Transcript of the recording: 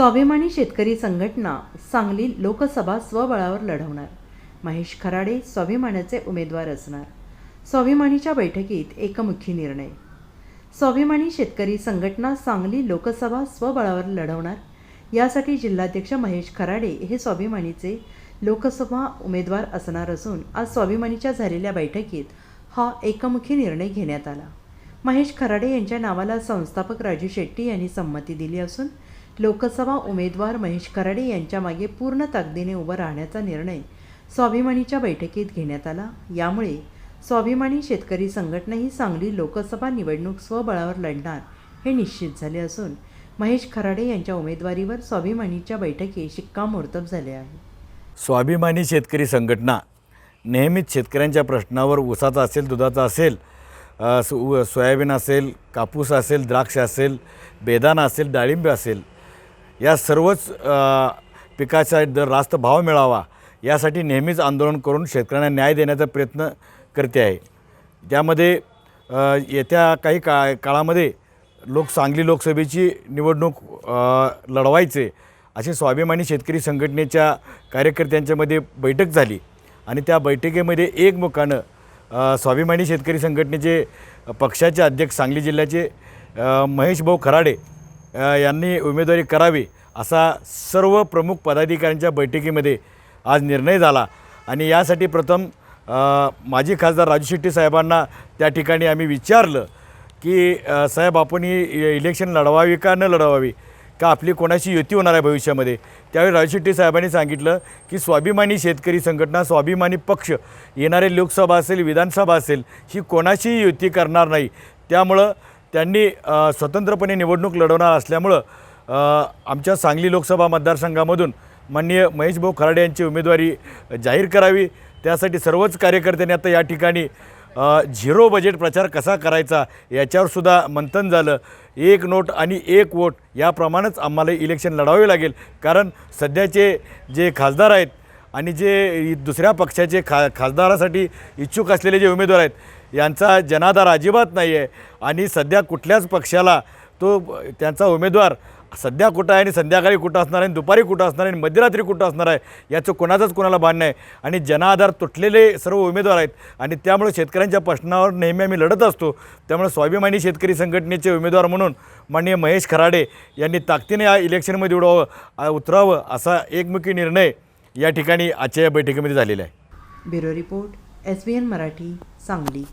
स्वाभिमानी शेतकरी संघटना सांगली लोकसभा स्वबळावर लढवणार. महेश खराडे स्वाभिमानाचे उमेदवार असणार. स्वाभिमानीच्या बैठकीत एकमुखी निर्णय. स्वाभिमानी शेतकरी संघटना सांगली लोकसभा स्वबळावर लढवणार. यासाठी जिल्हाध्यक्ष महेश खराडे हे स्वाभिमानीचे लोकसभा उमेदवार असणार असून आज स्वाभिमानीच्या झालेल्या बैठकीत हा एकमुखी निर्णय घेण्यात आला. महेश खराडे यांच्या नावाला संस्थापक राजू शेट्टी यांनी संमती दिली असून लोकसभा उमेदवार महेश खराडे यांच्या मागे पूर्ण ताकदीने उभं राहण्याचा निर्णय स्वाभिमानीच्या बैठकीत घेण्यात आला. यामुळे स्वाभिमानी शेतकरी संघटना ही सांगली लोकसभा निवडणूक स्वबळावर लढणार हे निश्चित झाले असून महेश खराडे यांच्या उमेदवारीवर स्वाभिमानीच्या बैठकीत शिक्कामोर्तब झाले आहे. स्वाभिमानी शेतकरी संघटना नेहमीच शेतकऱ्यांच्या प्रश्नावर ऊसाचा असेल दुधाचा असेल उ- सोयाबीन असेल कापूस असेल द्राक्ष असेल बेदाना असेल डाळिंब असेल या सर्वच पिकाचा दर रास्त भाव मिळावा यासाठी नेहमीच आंदोलन करून शेतकऱ्यांना न्याय देण्याचा प्रयत्न करते आहे. त्यामध्ये येत्या काही का काळामध्ये लोक सांगली लोकसभेची निवडणूक लढवायचे असे स्वाभिमानी शेतकरी संघटनेच्या कार्यकर्त्यांच्यामध्ये बैठक झाली आणि त्या बैठकीमध्ये एकमुखानं स्वाभिमानी शेतकरी संघटनेचे पक्षाचे अध्यक्ष सांगली जिल्ह्याचे महेश भाऊ खराडे यांनी उमेदवारी करावी असा सर्व प्रमुख पदाधिकाऱ्यांच्या बैठकीमध्ये आज निर्णय झाला. आणि यासाठी प्रथम माजी खासदार राजू शेट्टी साहेबांना त्या ठिकाणी आम्ही विचारलं की साहेब आपण ही इलेक्शन लढवावी का न लढवावी? का आपली कोणाशी युती होणार आहे भविष्यामध्ये? त्यावेळी राजू शेट्टी साहेबांनी सांगितलं की स्वाभिमानी शेतकरी संघटना स्वाभिमानी पक्ष येणारे लोकसभा असेल विधानसभा असेल ही कोणाशीही युती करणार नाही. त्यामुळं त्यांनी स्वतंत्रपणे निवडणूक लढवणार असल्यामुळं आमच्या सांगली लोकसभा मतदारसंघामधून माननीय महेशभाऊ खराडे यांची उमेदवारी जाहीर करावी. त्यासाठी सर्वच कार्यकर्त्यांनी आता या ठिकाणी झिरो बजेट प्रचार कसा करायचा याच्यावरसुद्धा मंथन झालं. एक नोट आणि एक वोट याप्रमाणेच आम्हाला इलेक्शन लढावे लागेल. कारण सध्याचे जे खासदार आहेत आणि जे दुसऱ्या पक्षाचे खा खासदारासाठी इच्छुक असलेले जे उमेदवार आहेत यांचा जनाधार अजिबात नाही आहे आणि सध्या कुठल्याच पक्षाला तो त्यांचा उमेदवार सध्या कुठं आहे आणि संध्याकाळी कुठं असणार आहे आणि दुपारी कुठं असणार आहे आणि मध्यरात्री कुठं असणार आहे याचं कोणाचंच कोणाला भान नाही. आणि जनाधार तुटलेले सर्व उमेदवार आहेत. आणि त्यामुळे शेतकऱ्यांच्या प्रश्नावर नेहमी आम्ही लढत असतो. त्यामुळे स्वाभिमानी शेतकरी संघटनेचे उमेदवार म्हणून माननीय महेश खराडे यांनी ताकदीने या इलेक्शनमध्ये उडवावं उतरावं असा एकमुखी निर्णय या ठिकाणी आजच्या या बैठकीमध्ये झालेला आहे. Bureau report S B N Marathi. Sangli